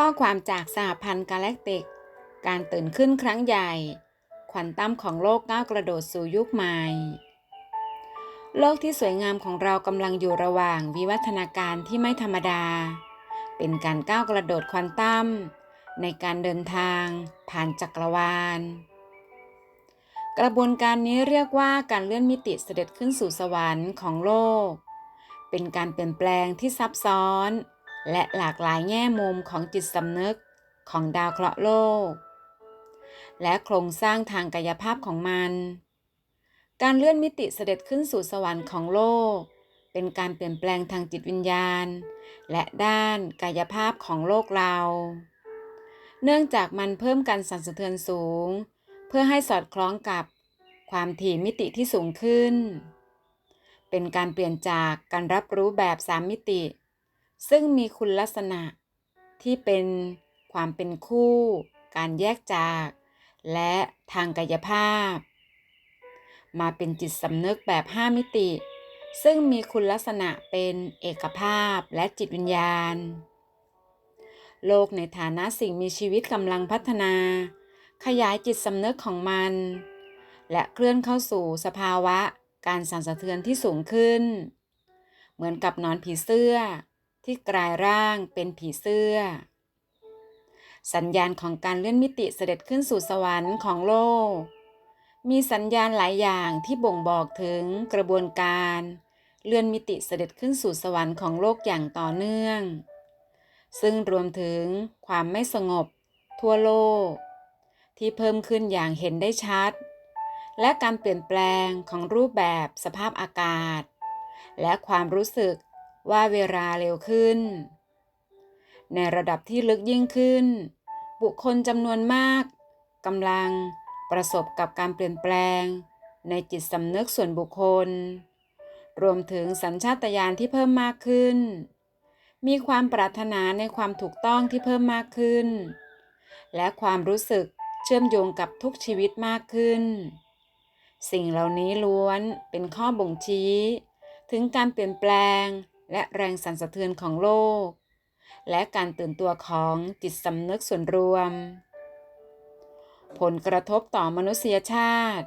ข้อความจากสหพันธ์กาแล็กติก การตื่นขึ้นครั้งใหญ่ควอนตัมของโลกก้าวกระโดดสู่ยุคใหม่ โลกที่สวยงามของเรากำลังอยู่ระหว่างวิวัฒนาการที่ไม่ธรรมดา เป็นการก้าวกระโดดควอนตัมในการเดินทางผ่านจักรวาล กระบวนการนี้เรียกว่าการเลื่อนมิติเสด็จขึ้นสู่สวรรค์ของโลก เป็นการเปลี่ยนแปลงที่ซับซ้อน และหลากหลายแง่มุมของจิตสำนึกของดาวเคราะห์โลก และโครงสร้างทางกายภาพของมัน การเลื่อนมิติเสด็จขึ้นสู่สวรรค์ของโลก เป็นการเปลี่ยนแปลงทางจิตวิญญาณ และด้านกายภาพของโลกเรา เนื่องจากมันเพิ่มการสั่นสะเทือนสูง เพื่อให้สอดคล้องกับความถี่มิติที่สูงขึ้น เป็นการเปลี่ยนจากการรับรู้แบบ 3 มิติ ซึ่งมีคุณลักษณะที่เป็นความเป็นคู่ การแยกจาก และทางกายภาพ มาเป็นจิตสำนึกแบบ 5 มิติ ซึ่งมีคุณลักษณะเป็นเอกภาพและจิตวิญญาณ โลกในฐานะสิ่งมีชีวิตกำลังพัฒนา ขยายจิตสำนึกของมัน และเคลื่อนเข้าสู่สภาวะการสั่นสะเทือนที่สูงขึ้น เหมือนกับนอนผีเสื้อ ที่กลายร่างเป็นผีเสื้อ สัญญาณของการเลื่อนมิติเสด็จขึ้นสู่สวรรค์ของโลก มีสัญญาณหลายอย่างที่บ่งบอกถึงกระบวนการ เลื่อนมิติเสด็จขึ้นสู่สวรรค์ของโลกอย่างต่อเนื่อง ซึ่งรวมถึงความไม่สงบ ทั่วโลก ที่เพิ่มขึ้นอย่างเห็นได้ชัด และการเปลี่ยนแปลงของรูปแบบสภาพอากาศ และความรู้สึก ว่าเวลาเร็วขึ้น ในระดับที่ลึกยิ่งขึ้น บุคคลจำนวนมากกำลังประสบกับการเปลี่ยนแปลง ในจิตสำนึกส่วนบุคคล รวมถึงสัญชาตญาณที่เพิ่มมากขึ้น มีความปรารถนาในความถูกต้องที่เพิ่มมากขึ้น และความรู้สึกเชื่อมโยงกับทุกชีวิตมากขึ้น สิ่งเหล่านี้ล้วนเป็นข้อบ่งชี้ ถึงการเปลี่ยนแปลง และแรงสั่นสะเทือนของโลก และการตื่นตัวของจิตสำนึกส่วนรวม ผลกระทบต่อมนุษยชาติ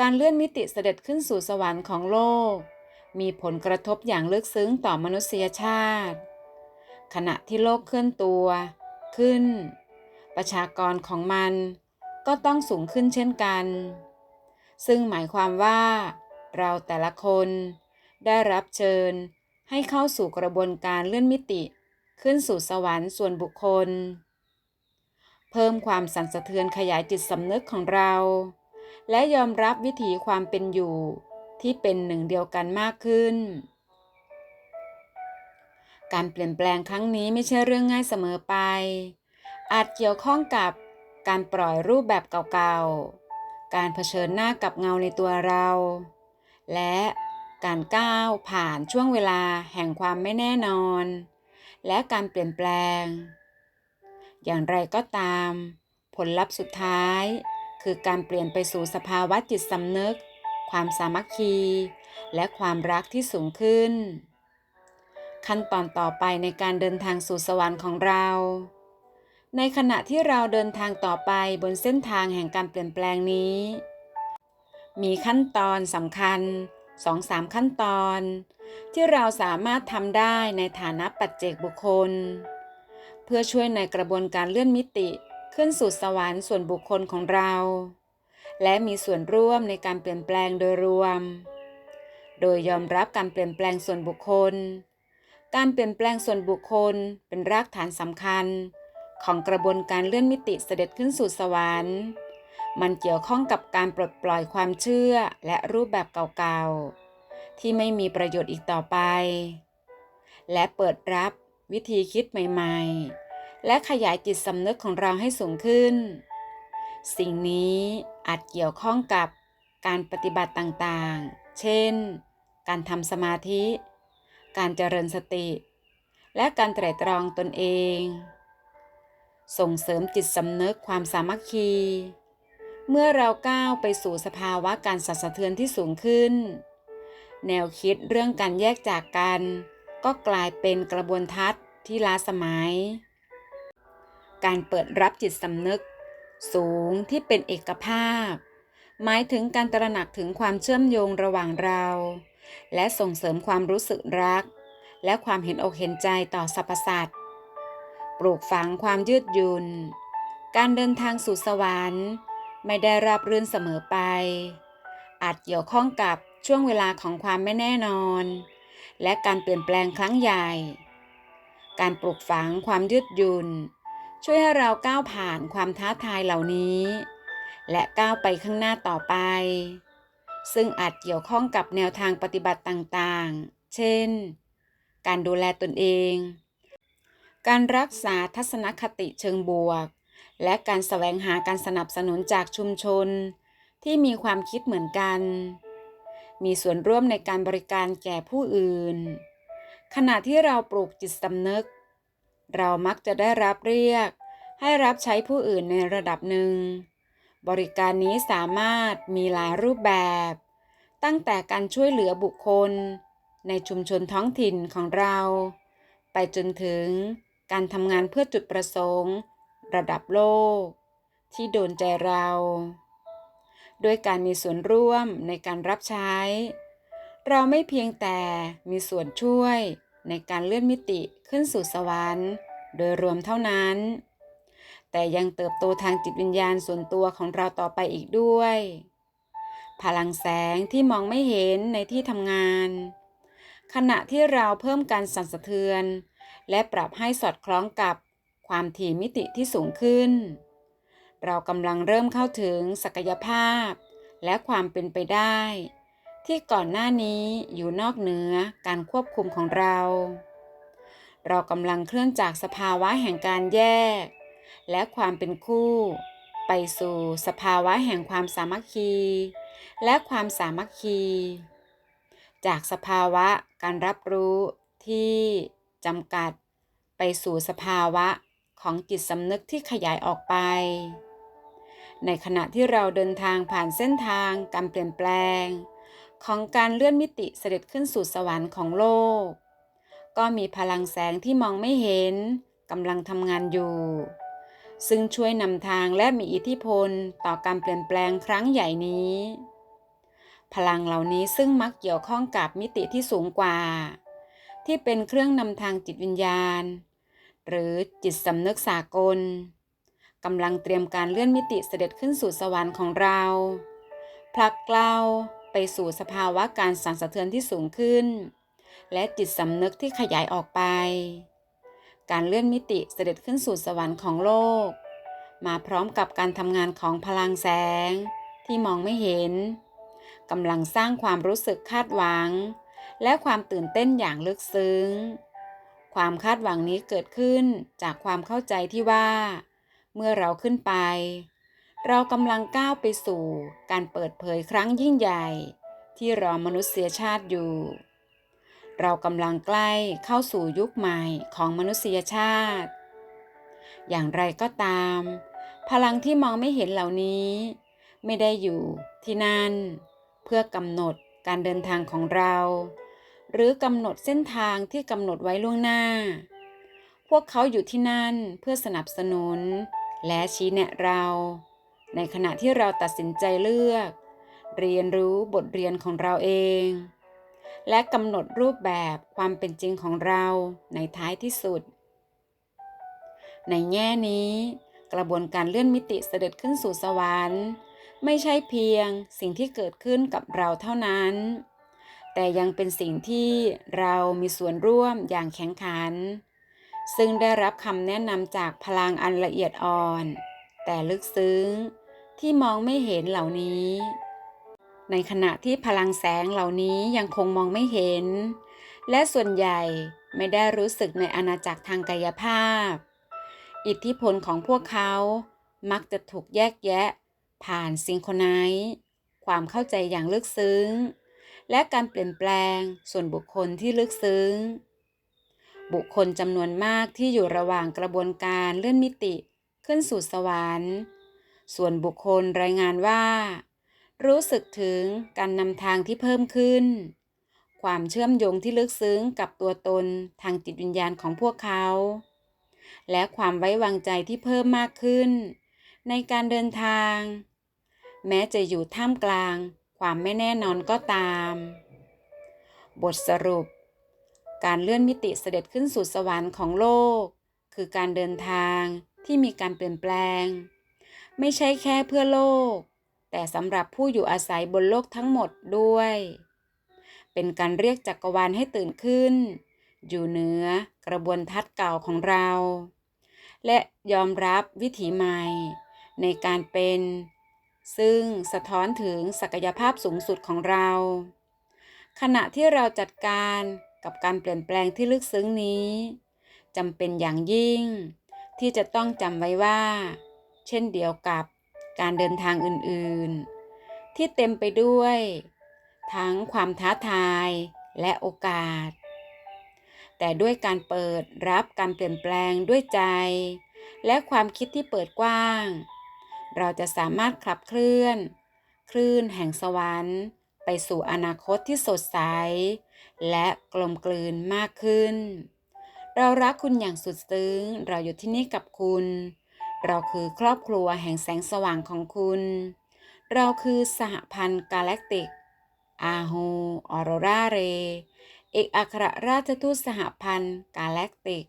การเลื่อนมิติเสด็จขึ้นสู่สวรรค์ของโลก มีผลกระทบอย่างลึกซึ้งต่อมนุษยชาติ ขณะที่โลกเคลื่อนตัว ขึ้น ประชากรของมันก็ต้องสูงขึ้นเช่นกัน ซึ่งหมายความว่า เราแต่ละคนได้รับเชิญ ให้เข้าสู่กระบวนการเลื่อนมิติ ขึ้นสู่สวรรค์ส่วนบุคคล เพิ่มความสั่นสะเทือนขยายจิตสำนึกของเรา และยอมรับวิถีความเป็นอยู่ที่เป็นหนึ่งเดียวกันมากขึ้น การเปลี่ยนแปลงครั้งนี้ไม่ใช่เรื่องง่ายเสมอไป อาจเกี่ยวข้องกับการปล่อยรูปแบบเก่าๆ การเผชิญหน้ากับเงาในตัวเรา และ การก้าวผ่านช่วงเวลาแห่งความไม่แน่นอน และการเปลี่ยนแปลง อย่างไรก็ตาม ผลลัพธ์สุดท้าย คือการเปลี่ยนไปสู่สภาวะจิตสำนึก ความสามัคคี และความรักที่สูงขึ้น ขั้นตอนต่อไปในการเดินทางสู่สวรรค์ของเรา ในขณะที่เราเดินทางต่อไปบนเส้นทางแห่งการเปลี่ยนแปลงนี้ มีขั้นตอนสำคัญ สองสามขั้นตอน ที่เราสามารถทำได้ในฐานะปัจเจกบุคคล เพื่อช่วยในกระบวนการเลื่อนมิติขึ้นสู่สวรรค์ส่วนบุคคลของเรา และมีส่วนร่วมในการเปลี่ยนแปลงโดยรวม โดยยอมรับการเปลี่ยนแปลงส่วนบุคคล การเปลี่ยนแปลงส่วนบุคคลเป็นรากฐานสำคัญ ของกระบวนการเลื่อนมิติเสด็จขึ้นสู่สวรรค์ มันเกี่ยวข้องกับการปลดปล่อยความเชื่อและรูปแบบเก่าๆ ที่ไม่มีประโยชน์อีกต่อไป และเปิดรับวิธีคิดใหม่ๆ และขยายจิตสำนึกของเราให้สูงขึ้น สิ่งนี้อาจเกี่ยวข้องกับการปฏิบัติต่างๆ เช่น การทำสมาธิ การเจริญสติ และการไตร่ตรองตนเอง ส่งเสริมจิตสำนึกความสามัคคี เมื่อเราก้าวไปสู่สภาวะการสั่นสะเทือนที่สูงขึ้น แนวคิดเรื่องการแยกจากกัน ก็กลายเป็นกระบวนทัศน์ที่ล้าสมัย การเปิดรับจิตสำนึก สูงที่เป็นเอกภาพ หมายถึงการตระหนักถึงความเชื่อมโยงระหว่างเรา และส่งเสริมความรู้สึกรัก และความเห็นอกเห็นใจต่อสรรพสัตว์ปลูกฝังความยืดหยุ่น การเดินทางสู่สวรรค์ ไม่ได้ราบรื่นเสมอไป อาจเกี่ยวข้องกับช่วงเวลาของความไม่แน่นอน และการเปลี่ยนแปลงครั้งใหญ่ การปลูกฝังความยืดหยุ่น ช่วยให้เราก้าวผ่านความท้าทายเหล่านี้ และก้าวไปข้างหน้าต่อไป ซึ่งอาจเกี่ยวข้องกับแนวทางปฏิบัติต่างๆ เช่น การดูแลตนเอง การรักษาทัศนคติเชิงบวก และการแสวงหาการสนับสนุนจากชุมชน ที่มีความคิดเหมือนกัน มีส่วนร่วมในการบริการแก่ผู้อื่น ขณะที่เราปลูกจิตสำนึก เรามักจะได้รับเรียก ให้รับใช้ผู้อื่นในระดับหนึ่ง บริการนี้สามารถมีหลายรูปแบบ ตั้งแต่การช่วยเหลือบุคคล ในชุมชนท้องถิ่นของเรา ไปจนถึงการทำงานเพื่อจุดประสงค์ ระดับโลก ที่โดนใจเราด้วยการมีส่วนร่วมในการรับใช้ เราไม่เพียงแต่มีส่วนช่วยในการเลื่อนมิติขึ้นสู่สวรรค์ โดยรวมเท่านั้น แต่ยังเติบโตทางจิตวิญญาณส่วนตัวของเราต่อไปอีกด้วย พลังแสงที่มองไม่เห็นในที่ทำงาน ขณะที่เราเพิ่มการสั่นสะเทือน และปรับให้สอดคล้องกับ ความถี่มิติที่สูงขึ้น เรากำลังเริ่มเข้าถึงศักยภาพ และความเป็นไปได้ ที่ก่อนหน้านี้อยู่นอกเหนือการควบคุมของเรา เรากำลังเคลื่อนจากสภาวะแห่งการแยก และความเป็นคู่ ไปสู่สภาวะแห่งความสามัคคี และความสามัคคี จากสภาวะการรับรู้ที่จำกัดไปสู่สภาวะ ของจิตสำนึกที่ขยายออกไป ในขณะที่เราเดินทางผ่านเส้นทางการเปลี่ยนแปลง ของการเลื่อนมิติเสด็จขึ้นสู่สวรรค์ของโลก ก็มีพลังแสงที่มองไม่เห็นกำลังทำงานอยู่ ซึ่งช่วยนำทางและมีอิทธิพลต่อการเปลี่ยนแปลงครั้งใหญ่นี้ พลังเหล่านี้ซึ่งมักเกี่ยวข้องกับมิติที่สูงกว่า ที่เป็นเครื่องนำทางจิตวิญญาณ หรือจิตสำนึกสากลกำลังเตรียมการเลื่อนมิติเสด็จขึ้นสู่สวรรค์ของเรา ผลักเราไปสู่สภาวะการสั่นสะเทือนที่สูงขึ้น และจิตสำนึกที่ขยายออกไป การเลื่อนมิติเสด็จขึ้นสู่สวรรค์ของโลก มาพร้อมกับการทำงานของพลังแสง ที่มองไม่เห็นกำลังสร้างความรู้สึกคาดหวัง และความตื่นเต้นอย่างลึกซึ้ง ความคาดหวังนี้เกิดขึ้นจากความเข้าใจที่ว่า เมื่อเราขึ้นไป เรากำลังก้าวไปสู่การเปิดเผยครั้งยิ่งใหญ่ ที่รอมนุษยชาติอยู่ เรากำลังใกล้เข้าสู่ยุคใหม่ของมนุษยชาติ อย่างไรก็ตาม พลังที่มองไม่เห็นเหล่านี้ ไม่ได้อยู่ที่นั่น เพื่อกำหนดการเดินทางของเรา หรือกำหนดเส้นทางที่กำหนดไว้ล่วงหน้า พวกเขาอยู่ที่นั่นเพื่อสนับสนุน และชี้แนะเรา ในขณะที่เราตัดสินใจเลือก เรียนรู้บทเรียนของเราเอง และกำหนดรูปแบบความเป็นจริงของเราในท้ายที่สุด ในแง่นี้ กระบวนการเลื่อนมิติเสด็จขึ้นสู่สวรรค์ ไม่ใช่เพียงสิ่งที่เกิดขึ้นกับเราเท่านั้น แต่ยังเป็นสิ่งที่เรามีส่วนร่วมอย่างแข็งขัน ซึ่งได้รับคำแนะนำจากพลังอันละเอียดอ่อน แต่ลึกซึ้งที่มองไม่เห็นเหล่านี้ ในขณะที่พลังแสงเหล่านี้ยังคงมองไม่เห็น และส่วนใหญ่ไม่ได้รู้สึกในอาณาจักรทางกายภาพ อิทธิพลของพวกเขามักจะถูกแยกแยะ ผ่านซิงโครไนซ์ความเข้าใจอย่างลึกซึ้ง และการเปลี่ยนแปลงส่วนบุคคลที่ลึกซึ้ง บุคคลจำนวนมากที่อยู่ระหว่างกระบวนการเลื่อนมิติขึ้นสู่สวรรค์ ส่วนบุคคลรายงานว่า รู้สึกถึงการนำทางที่เพิ่มขึ้น ความเชื่อมโยงที่ลึกซึ้งกับตัวตนทางจิตวิญญาณของพวกเขา และความไว้วางใจที่เพิ่มมากขึ้น ในการเดินทาง แม้จะอยู่ท่ามกลาง ความไม่แน่นอนก็ตาม บทสรุป การเลื่อนมิติเสด็จขึ้นสู่สวรรค์ของโลก คือการเดินทางที่มีการเปลี่ยนแปลง ไม่ใช่แค่เพื่อโลก แต่สำหรับผู้อยู่อาศัยบนโลกทั้งหมดด้วย เป็นการเรียกจักรวาลให้ตื่นขึ้น อยู่เหนือกระบวนทัศน์เก่าของเรา และยอมรับวิถีใหม่ ในการเป็น ซึ่งสะท้อนถึงศักยภาพสูงสุดของเรา ขณะที่เราจัดการกับการเปลี่ยนแปลงที่ลึกซึ้งนี้จำเป็นอย่างยิ่ง ที่จะต้องจำไว้ว่า เช่นเดียวกับการเดินทางอื่นๆ ที่เต็มไปด้วย ทั้งความท้าทายและโอกาส แต่ด้วยการเปิดรับการเปลี่ยนแปลงด้วยใจ และความคิดที่เปิดกว้าง เราจะสามารถขับเคลื่อน คลื่นแห่งสวรรค์ ไปสู่อนาคตที่สดใส และกลมกลืนมากขึ้น เรารักคุณอย่างสุดซึ้ง เราอยู่ที่นี่กับคุณ เราคือครอบครัวแห่งแสงสว่างของคุณ เราคือสหพันธ์กาแล็กติก อาฮูออโรราเร เอกอัครราชทูตสหพันธ์กาแล็กติก